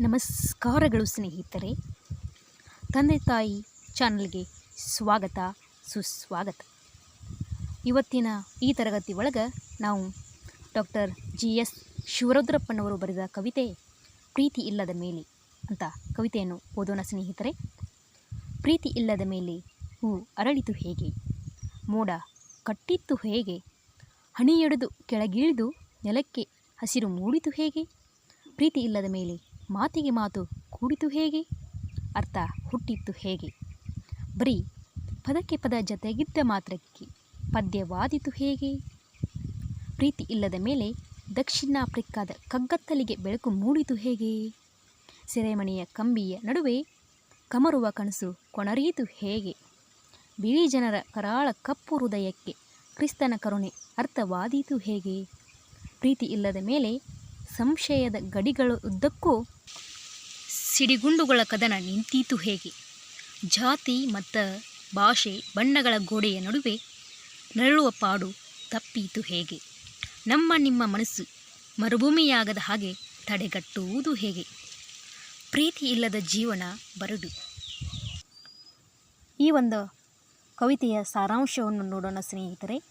ನಮಸ್ಕಾರಗಳು ಸ್ನೇಹಿತರೆ. ತಂದೆ ತಾಯಿ ಚಾನಲ್ಗೆ ಸ್ವಾಗತ, ಸುಸ್ವಾಗತ. ಇವತ್ತಿನ ಈ ತರಗತಿ ಒಳಗೆ ನಾವು ಡಾಕ್ಟರ್ ಜಿ ಎಸ್ ಶಿವರುದ್ರಪ್ಪನವರು ಬರೆದ ಕವಿತೆ, ಪ್ರೀತಿ ಇಲ್ಲದ ಮೇಲೆ ಅಂತ ಕವಿತೆಯನ್ನು ಓದೋಣ ಸ್ನೇಹಿತರೆ. ಪ್ರೀತಿ ಇಲ್ಲದ ಮೇಲೆ ಹೂ ಅರಳಿತು ಹೇಗೆ? ಮೋಡ ಕಟ್ಟಿತ್ತು ಹೇಗೆ? ಹಣಿಯಡೆದು ಕೆಳಗಿಳಿದು ನೆಲಕ್ಕೆ ಹಸಿರು ಮೂಡಿತು ಹೇಗೆ? ಪ್ರೀತಿ ಇಲ್ಲದ ಮೇಲೆ ಮಾತಿಗೆ ಮಾತು ಕೂಡಿತು ಹೇಗೆ? ಅರ್ಥ ಹುಟ್ಟಿತ್ತು ಹೇಗೆ? ಬರೀ ಪದಕ್ಕೆ ಪದ ಜತೆಗಿದ್ದ ಮಾತ್ರಕ್ಕೆ ಪದ್ಯವಾದಿತು ಹೇಗೆ? ಪ್ರೀತಿ ಇಲ್ಲದ ಮೇಲೆ ದಕ್ಷಿಣ ಆಫ್ರಿಕಾದ ಕಗ್ಗತ್ತಲಿಗೆ ಬೆಳಕು ಮೂಡಿತು ಹೇಗೆ? ಸೆರೆಮನೆಯ ಕಂಬಿಯ ನಡುವೆ ಕಮರುವ ಕನಸು ಕೊಣರಿಯಿತು ಹೇಗೆ? ಬಿಳಿ ಜನರ ಕರಾಳ ಕಪ್ಪು ಹೃದಯಕ್ಕೆ ಕ್ರಿಸ್ತನ ಕರುಣೆ ಅರ್ಥವಾದೀತು ಹೇಗೆ? ಪ್ರೀತಿ ಇಲ್ಲದ ಮೇಲೆ ಸಂಶಯದ ಗಡಿಗಳ ಉದ್ದಕ್ಕೂ ಸಿಡಿಗುಂಡುಗಳ ಕದನ ನಿಂತೀತು ಹೇಗೆ? ಜಾತಿ ಮತ್ತು ಭಾಷೆ, ಬಣ್ಣಗಳ ಗೋಡೆಯ ನಡುವೆ ನರಳುವ ಪಾಡು ತಪ್ಪೀತು ಹೇಗೆ? ನಮ್ಮ ನಿಮ್ಮ ಮನಸ್ಸು ಮರುಭೂಮಿಯಾಗದ ಹಾಗೆ ತಡೆಗಟ್ಟುವುದು ಹೇಗೆ? ಪ್ರೀತಿ ಇಲ್ಲದ ಜೀವನ ಬರಡು. ಈ ಒಂದು ಕವಿತೆಯ ಸಾರಾಂಶವನ್ನು ನೋಡೋಣ ಸ್ನೇಹಿತರೆ.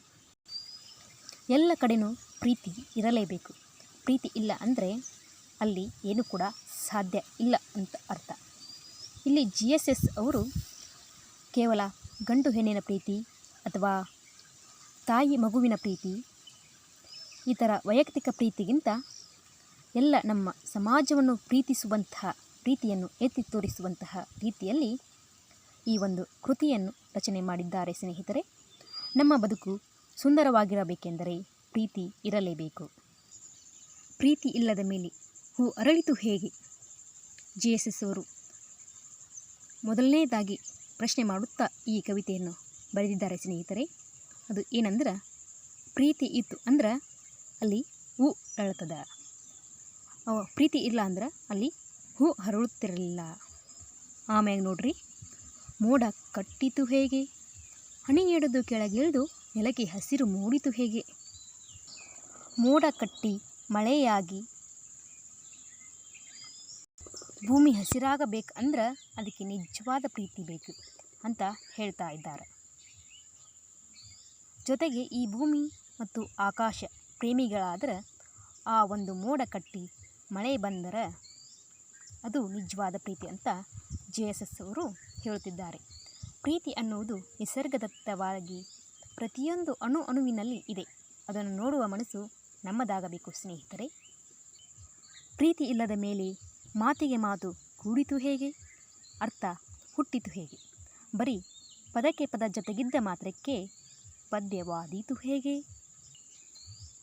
ಎಲ್ಲ ಕಡೆನೂ ಪ್ರೀತಿ ಇರಲೇಬೇಕು. ಪ್ರೀತಿ ಇಲ್ಲ ಅಂದರೆ ಅಲ್ಲಿ ಏನು ಕೂಡ ಸಾಧ್ಯ ಇಲ್ಲ ಅಂತ ಅರ್ಥ. ಇಲ್ಲಿ ಜಿ ಎಸ್ ಎಸ್ ಅವರು ಕೇವಲ ಗಂಡು ಹೆಣ್ಣಿನ ಪ್ರೀತಿ ಅಥವಾ ತಾಯಿ ಮಗುವಿನ ಪ್ರೀತಿ, ಈ ಥರ ವೈಯಕ್ತಿಕ ಪ್ರೀತಿಗಿಂತ ಎಲ್ಲ ನಮ್ಮ ಸಮಾಜವನ್ನು ಪ್ರೀತಿಸುವಂತಹ, ಪ್ರೀತಿಯನ್ನು ಎತ್ತಿ ತೋರಿಸುವಂತಹ ರೀತಿಯಲ್ಲಿ ಈ ಒಂದು ಕೃತಿಯನ್ನು ರಚನೆ ಮಾಡಿದ್ದಾರೆ ಸ್ನೇಹಿತರೆ. ನಮ್ಮ ಬದುಕು ಸುಂದರವಾಗಿರಬೇಕೆಂದರೆ ಪ್ರೀತಿ ಇರಲೇಬೇಕು. ಪ್ರೀತಿ ಇಲ್ಲದ ಮೇಲೆ ಹೂ ಅರಳಿತು ಹೇಗೆ? ಜಿ ಎಸ್ ಎಸ್ ಅವರು ಮೊದಲನೇದಾಗಿ ಪ್ರಶ್ನೆ ಮಾಡುತ್ತಾ ಈ ಕವಿತೆಯನ್ನು ಬರೆದಿದ್ದಾರೆ ಸ್ನೇಹಿತರೆ. ಅದು ಏನಂದ್ರೆ, ಪ್ರೀತಿ ಇತ್ತು ಅಂದ್ರೆ ಅಲ್ಲಿ ಹೂ ಅವ ಪ್ರೀತಿ ಇಲ್ಲ ಅಂದ್ರೆ ಅಲ್ಲಿ ಹೂ ಹರಳುತ್ತಿರಲಿಲ್ಲ ಆಮ್ಯಾಗ ನೋಡ್ರಿ, ಮೋಡ ಕಟ್ಟಿತು ಹೇಗೆ? ಹಣಿ ಕೆಳಗೆ ಕೆಳಗಿಳಿದು ನೆಲಕ್ಕೆ ಹಸಿರು ಮೂಡಿತು ಹೇಗೆ? ಮೋಡ ಕಟ್ಟಿ ಮಳೆಯಾಗಿ ಭೂಮಿ ಹಸಿರಾಗಬೇಕು ಅಂದ್ರೆ ಅದಕ್ಕೆ ನಿಜವಾದ ಪ್ರೀತಿ ಬೇಕು ಅಂತ ಹೇಳ್ತಾ ಇದ್ದಾರೆ. ಜೊತೆಗೆ ಈ ಭೂಮಿ ಮತ್ತು ಆಕಾಶ ಪ್ರೇಮಿಗಳಾದರೆ ಆ ಒಂದು ಮೋಡ ಕಟ್ಟಿ ಮಳೆ ಬಂದರೆ ಅದು ನಿಜವಾದ ಪ್ರೀತಿ ಅಂತ ಜೆ ಎಸ್ ಎಸ್ ಅವರು ಹೇಳುತ್ತಿದ್ದಾರೆ ಪ್ರೀತಿ ಅನ್ನುವುದು ನಿಸರ್ಗದತ್ತವಾಗಿ ಪ್ರತಿಯೊಂದು ಅಣು ಅಣುವಿನಲ್ಲಿ ಇದೆ. ಅದನ್ನು ನೋಡುವ ಮನಸ್ಸು ನಮ್ಮದಾಗಬೇಕು ಸ್ನೇಹಿತರೆ. ಪ್ರೀತಿ ಇಲ್ಲದ ಮೇಲೆ ಮಾತಿಗೆ ಮಾತು ಕೂಡಿತು ಹೇಗೆ? ಅರ್ಥ ಹುಟ್ಟಿತು ಹೇಗೆ? ಬರೀ ಪದಕ್ಕೆ ಪದ ಜೊತೆಗಿದ್ದ ಮಾತ್ರಕ್ಕೆ ಪದ್ಯವಾದೀತು ಹೇಗೆ?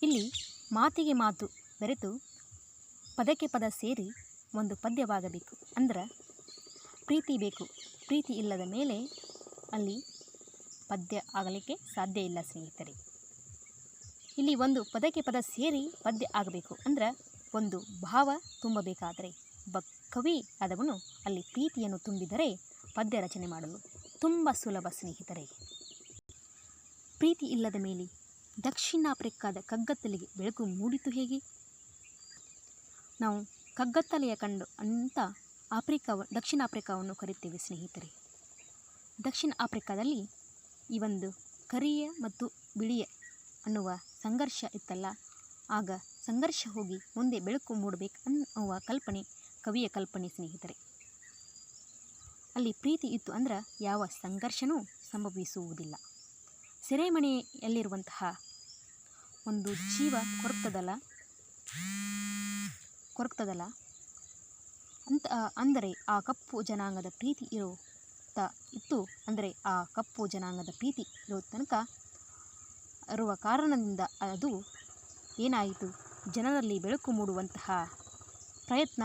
ಇಲ್ಲಿ ಮಾತಿಗೆ ಮಾತು ಬೆರೆತು ಪದಕ್ಕೆ ಪದ ಸೇರಿ ಒಂದು ಪದ್ಯವಾಗಬೇಕು ಅಂದ್ರೆ ಪ್ರೀತಿ ಬೇಕು. ಪ್ರೀತಿ ಇಲ್ಲದ ಮೇಲೆ ಅಲ್ಲಿ ಪದ್ಯ ಆಗಲಿಕ್ಕೆ ಸಾಧ್ಯ ಇಲ್ಲ ಸ್ನೇಹಿತರೆ. ಇಲ್ಲಿ ಒಂದು ಪದಕ್ಕೆ ಪದ ಸೇರಿ ಪದ್ಯ ಆಗಬೇಕು ಅಂದ್ರೆ ಒಂದು ಭಾವ ತುಂಬಬೇಕಾದರೆ ಬ ಕವಿ ಆದವನು ಅಲ್ಲಿ ಪ್ರೀತಿಯನ್ನು ತುಂಬಿದರೆ ಪದ್ಯ ರಚನೆ ಮಾಡಲು ತುಂಬ ಸುಲಭ ಸ್ನೇಹಿತರೆ. ಪ್ರೀತಿ ಇಲ್ಲದ ಮೇಲೆ ದಕ್ಷಿಣ ಆಫ್ರಿಕಾದ ಕಗ್ಗತ್ತಲಿಗೆ ಬೆಳಕು ಮೂಡಿತು ಹೇಗೆ? ನಾವು ಕಗ್ಗತ್ತಲೆಯ ಕಂಡು ಅಂತ ಆಫ್ರಿಕಾವ ದಕ್ಷಿಣ ಆಫ್ರಿಕಾವನ್ನು ಕರೆಯುತ್ತೇವೆ ಸ್ನೇಹಿತರೆ. ದಕ್ಷಿಣ ಆಫ್ರಿಕಾದಲ್ಲಿ ಈ ಒಂದು ಕರಿಯ ಮತ್ತು ಬಿಳಿಯ ಅನ್ನುವ ಸಂಘರ್ಷ ಇತ್ತಲ್ಲ, ಆಗ ಸಂಘರ್ಷ ಹೋಗಿ ಮುಂದೆ ಬೆಳಕು ಮೂಡಬೇಕು ಅನ್ನುವ ಕಲ್ಪನೆ, ಕವಿಯ ಕಲ್ಪನೆ ಸ್ನೇಹಿತರೆ. ಅಲ್ಲಿ ಪ್ರೀತಿ ಇತ್ತು ಅಂದ್ರೆ ಯಾವ ಸಂಘರ್ಷನೂ ಸಂಭವಿಸುವುದಿಲ್ಲ. ಸೆರೆಮನೆಯಲ್ಲಿರುವಂತಹ ಒಂದು ಜೀವ ಕೊರಕ್ತದಲ್ಲ ಕೊರಕ್ತದಲ್ಲ? ಅಂತ, ಅಂದರೆ ಆ ಕಪ್ಪು ಜನಾಂಗದ ಪ್ರೀತಿ ಇರೋ ಇತ್ತು ಅಂದರೆ ಆ ಕಪ್ಪು ಜನಾಂಗದ ಪ್ರೀತಿ ಇರೋ ತನಕ ಇರುವ ಕಾರಣದಿಂದ ಅದು ಏನಾಯಿತು? ಜನರಲ್ಲಿ ಬೆಳಕು ಮೂಡುವಂತಹ ಪ್ರಯತ್ನ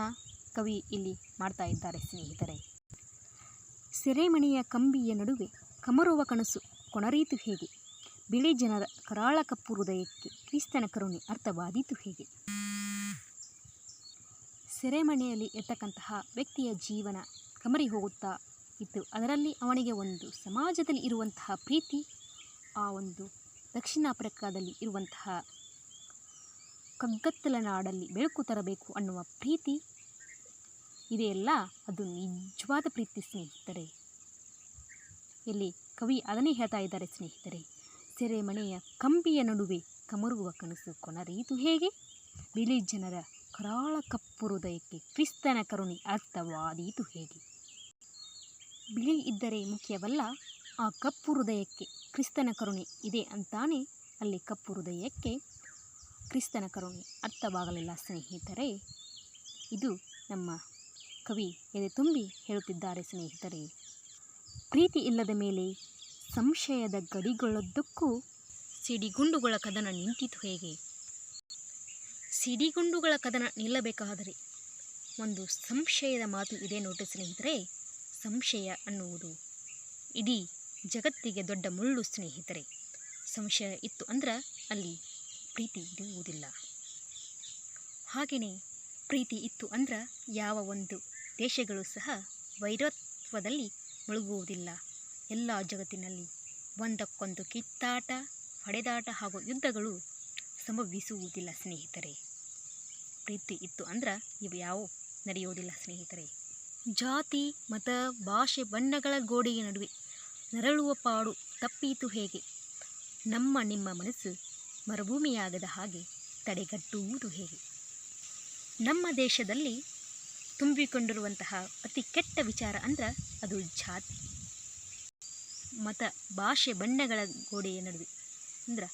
ಕವಿ ಇಲ್ಲಿ ಮಾಡ್ತಾ ಇದ್ದಾರೆ ಸ್ನೇಹಿತರೆ. ಸೆರೆಮಣೆಯ ಕಂಬಿಯ ನಡುವೆ ಕಮರುವ ಕನಸು ಕೊಣರೀತು ಹೇಗೆ? ಬಿಳಿ ಜನರ ಕರಾಳ ಕಪ್ಪು ಹೃದಯಕ್ಕೆ ಕ್ರಿಸ್ತನ ಕರುಣೆ ಅರ್ಥವಾದೀತು ಹೇಗೆ? ಸೆರೆಮಣೆಯಲ್ಲಿ ಇರ್ತಕ್ಕಂತಹ ವ್ಯಕ್ತಿಯ ಜೀವನ ಕಮರಿ ಹೋಗುತ್ತಾ ಇತ್ತು. ಅದರಲ್ಲಿ ಅವನಿಗೆ ಒಂದು ಸಮಾಜದಲ್ಲಿ ಇರುವಂತಹ ಪ್ರೀತಿ, ಆ ಒಂದು ದಕ್ಷಿಣ ಆಫ್ರಿಕಾದಲ್ಲಿ ಇರುವಂತಹ ಕಗ್ಗತ್ತಲ ನಾಡಲ್ಲಿ ಬೆಳಕು ತರಬೇಕು ಅನ್ನುವ ಪ್ರೀತಿ ಇದೆಯಲ್ಲ? ಅದು ನಿಜವಾದ ಪ್ರೀತಿ ಸ್ನೇಹಿತರೆ. ಇಲ್ಲಿ ಕವಿ ಅದನ್ನೇ ಹೇಳ್ತಾ ಇದ್ದಾರೆ ಸ್ನೇಹಿತರೆ. ಸೆರೆಮನೆಯ ಕಂಬಿಯ ನಡುವೆ ಕಮರುವ ಕನಸು ಕೊನರೀತು ಹೇಗೆ? ಬಿಳಿ ಜನರ ಕರಾಳ ಕಪ್ಪು ಹೃದಯಕ್ಕೆ ಕ್ರಿಸ್ತನ ಕರುಣಿ ಅರ್ಥವಾದೀತು ಹೇಗೆ? ಬಿಳಿ ಇದ್ದರೆ ಮುಖ್ಯವಲ್ಲ? ಆ ಕಪ್ಪು ಹೃದಯಕ್ಕೆ ಕ್ರಿಸ್ತನ ಕರುಣೆ ಇದೆ ಅಂತಾನೆ ಅಲ್ಲಿ ಕಪ್ಪು ಹೃದಯಕ್ಕೆ ಕ್ರಿಸ್ತನ ಕರುಣೆ ಅರ್ಥವಾಗಲಿಲ್ಲ ಸ್ನೇಹಿತರೆ. ಇದು ನಮ್ಮ ಕವಿ ಎದೆ ತುಂಬಿ ಹೇಳುತ್ತಿದ್ದಾರೆ ಸ್ನೇಹಿತರೆ. ಪ್ರೀತಿ ಇಲ್ಲದ ಮೇಲೆ ಸಂಶಯದ ಗಡಿಗಳದ್ದಕ್ಕೂ ಸಿಡಿಗುಂಡುಗಳ ಕದನ ನಿಂತಿತು ಹೇಗೆ? ಸಿಡಿಗುಂಡುಗಳ ಕದನ ನಿಲ್ಲಬೇಕಾದರೆ ಒಂದು ಸಂಶಯದ ಮಾತು ಇದೆ ನೋಡಿ ಸ್ನೇಹಿತರೆ. ಸಂಶಯ ಅನ್ನುವುದು ಇಡೀ ಜಗತ್ತಿಗೆ ದೊಡ್ಡ ಮುಳ್ಳು ಸ್ನೇಹಿತರೆ. ಸಂಶಯ ಇತ್ತು ಅಂದ್ರೆ ಅಲ್ಲಿ ಪ್ರೀತಿ ಇರುವುದಿಲ್ಲ. ಹಾಗೆಯೇ ಪ್ರೀತಿ ಇತ್ತು ಅಂದ್ರೆ ಯಾವ ಒಂದು ದೇಶಗಳು ಸಹ ವೈರತ್ವದಲ್ಲಿ ಮುಳುಗುವುದಿಲ್ಲ. ಎಲ್ಲ ಜಗತ್ತಿನಲ್ಲಿ ಒಂದಕ್ಕೊಂದು ಕಿತ್ತಾಟ, ಹೊಡೆದಾಟ ಹಾಗೂ ಯುದ್ಧಗಳು ಸಂಭವಿಸುವುದಿಲ್ಲ ಸ್ನೇಹಿತರೆ. ಪ್ರೀತಿ ಇತ್ತು ಅಂದ್ರೆ ಇವು ಯಾವ ನಡೆಯುವುದಿಲ್ಲ ಸ್ನೇಹಿತರೆ. ಜಾತಿ, ಮತ, ಭಾಷೆ, ಬಣ್ಣಗಳ ಗೋಡೆಯ ನಡುವೆ ನರಳುವ ಪಾಡು ತಪ್ಪೀತು ಹೇಗೆ? ನಮ್ಮ ನಿಮ್ಮ ಮನಸ್ಸು ಮರುಭೂಮಿಯಾಗದ ಹಾಗೆ ತಡೆಗಟ್ಟುವುದು ಹೇಗೆ? ನಮ್ಮ ದೇಶದಲ್ಲಿ ತುಂಬಿಕೊಂಡಿರುವಂತಹ ಅತಿ ಕೆಟ್ಟ ವಿಚಾರ ಅಂದ್ರೆ ಅದು ಜಾತಿ. ಮತ, ಭಾಷೆ, ಬಣ್ಣಗಳ ಗೋಡೆಯ ನಡುವೆ. ಅಂದ್ರೆ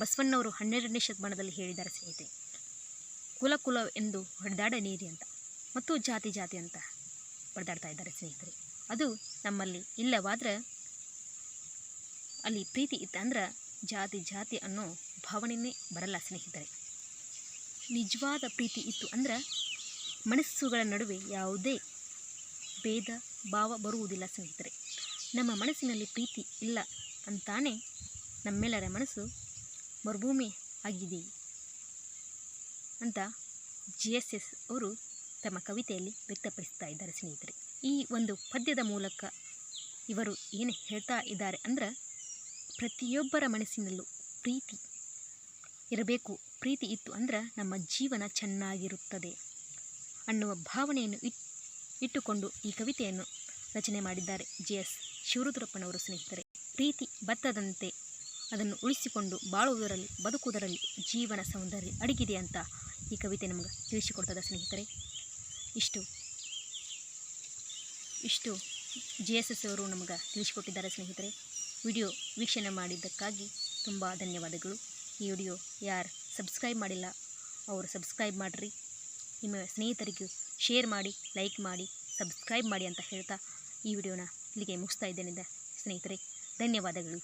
ಬಸವಣ್ಣವರು ಹನ್ನೆರಡನೇ ಶತಮಾನದಲ್ಲಿ ಹೇಳಿದ್ದಾರೆ ಸ್ನೇಹಿತರೆ. ಕುಲ ಕುಲ ಎಂದು ಹೊಡೆದಾಡ ನೀರಿ ಅಂತ ಮತ್ತು ಜಾತಿ ಜಾತಿ ಅಂತ ಹೊಡೆದಾಡ್ತಾ ಇದ್ದಾರೆ ಸ್ನೇಹಿತರೆ. ಅದು ನಮ್ಮಲ್ಲಿ ಇಲ್ಲವಾದ್ರೆ ಅಲ್ಲಿ ಪ್ರೀತಿ ಇತ್ತಂದ್ರೆ ಜಾತಿ ಜಾತಿ ಅನ್ನೋ ಭಾವನೆಯೇ ಬರಲ್ಲ ಸ್ನೇಹಿತರೆ. ನಿಜವಾದ ಪ್ರೀತಿ ಇತ್ತು ಅಂದ್ರೆ ಮನಸ್ಸುಗಳ ನಡುವೆ ಯಾವುದೇ ಭೇದ ಭಾವ ಬರುವುದಿಲ್ಲ ಸ್ನೇಹಿತರೆ. ನಮ್ಮ ಮನಸ್ಸಿನಲ್ಲಿ ಪ್ರೀತಿ ಇಲ್ಲ ಅಂತಾನೆ ನಮ್ಮೆಲ್ಲರ ಮನಸ್ಸು ಮರುಭೂಮಿ ಆಗಿದೆ ಅಂತ ಜಿ ಎಸ್ ಎಸ್ ಅವರು ತಮ್ಮ ಕವಿತೆಯಲ್ಲಿ ವ್ಯಕ್ತಪಡಿಸ್ತಾ ಇದ್ದಾರೆ ಸ್ನೇಹಿತರೆ. ಈ ಒಂದು ಪದ್ಯದ ಮೂಲಕ ಇವರು ಏನು ಹೇಳ್ತಾ ಇದ್ದಾರೆ ಅಂದ್ರೆ ಪ್ರತಿಯೊಬ್ಬರ ಮನಸ್ಸಿನಲ್ಲೂ ಪ್ರೀತಿ ಇರಬೇಕು. ಪ್ರೀತಿ ಇತ್ತು ಅಂದ್ರೆ ನಮ್ಮ ಜೀವನ ಚೆನ್ನಾಗಿರುತ್ತದೆ ಅನ್ನುವ ಭಾವನೆಯನ್ನು ಇಟ್, ಇಟ್ಟುಕೊಂಡು ಈ ಕವಿತೆಯನ್ನು ರಚನೆ ಮಾಡಿದ್ದಾರೆ ಜಿ ಎಸ್ ಶಿವರುದ್ರಪ್ಪನವರು ಸ್ನೇಹಿತರೆ. ಪ್ರೀತಿ ಬತ್ತದಂತೆ ಅದನ್ನು ಉಳಿಸಿಕೊಂಡು ಬಾಳುವುದರಲ್ಲಿ, ಬದುಕುವುದರಲ್ಲಿ ಜೀವನ ಸೌಂದರ್ಯ ಅಡಗಿದೆ ಅಂತ ಈ ಕವಿತೆ ನಮಗೆ ತಿಳಿಸಿಕೊಡ್ತದೆ ಸ್ನೇಹಿತರೆ. ಇಷ್ಟು ಇಷ್ಟು ಜಿ ಎಸ್ ಎಸ್ ಅವರು ನಮಗೆ ತಿಳಿಸಿಕೊಟ್ಟಿದ್ದಾರೆ ಸ್ನೇಹಿತರೆ. ವಿಡಿಯೋ ವೀಕ್ಷಣೆ ಮಾಡಿದ್ದಕ್ಕಾಗಿ ತುಂಬ ಧನ್ಯವಾದಗಳು. ಈ ವಿಡಿಯೋ ಯಾರು ಸಬ್ಸ್ಕ್ರೈಬ್ ಮಾಡಿಲ್ಲ, ಅವರು ಸಬ್ಸ್ಕ್ರೈಬ್ ಮಾಡಿರಿ. ನಿಮ್ಮ ಸ್ನೇಹಿತರಿಗೂ ಶೇರ್ ಮಾಡಿ, ಲೈಕ್ ಮಾಡಿ, ಸಬ್ಸ್ಕ್ರೈಬ್ ಮಾಡಿ ಅಂತ ಹೇಳ್ತಾ ಈ ವಿಡಿಯೋನ ಇಲ್ಲಿಗೆ ಮುಗಿಸ್ತಾ ಇದ್ದೇನೆ ಸ್ನೇಹಿತರೆ, ಧನ್ಯವಾದಗಳು.